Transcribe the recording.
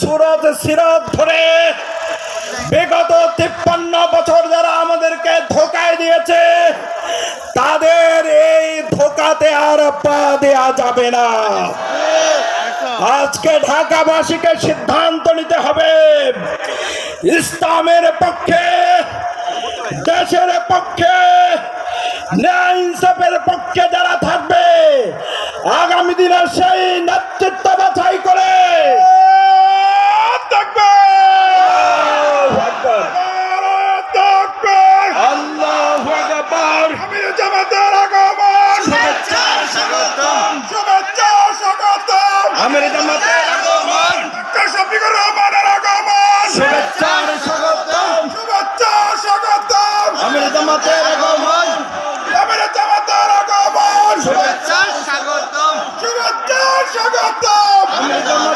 সুরত সিরত ধরে বিগত তিপ্পান্ন বছর যারা আমাদেরকে ধোকায় দিয়েছে, তাদের এই ধোকাতে আর পা দেয়া যাবে না। আজকে ঢাকাবাসীকে সিদ্ধান্ত নিতে হবে, ইসলামের পক্ষে, দেশের পক্ষে, ন্যায় ইনসাফের পক্ষে যারা থাকবে, আগামী দিনে সেই জামাতের আগমন শুভেচ্ছা স্বাগতম শুভেচ্ছা স্বাগতম আমির জামাতের আগমন ডক্টর শফিকুর রহমানের আগমন শুভেচ্ছা স্বাগতম শুভেচ্ছা স্বাগতম আমির জামাতের আগমন আমির জামাতের আগমন শুভেচ্ছা স্বাগতম শুভেচ্ছা স্বাগতম আমির জামাতের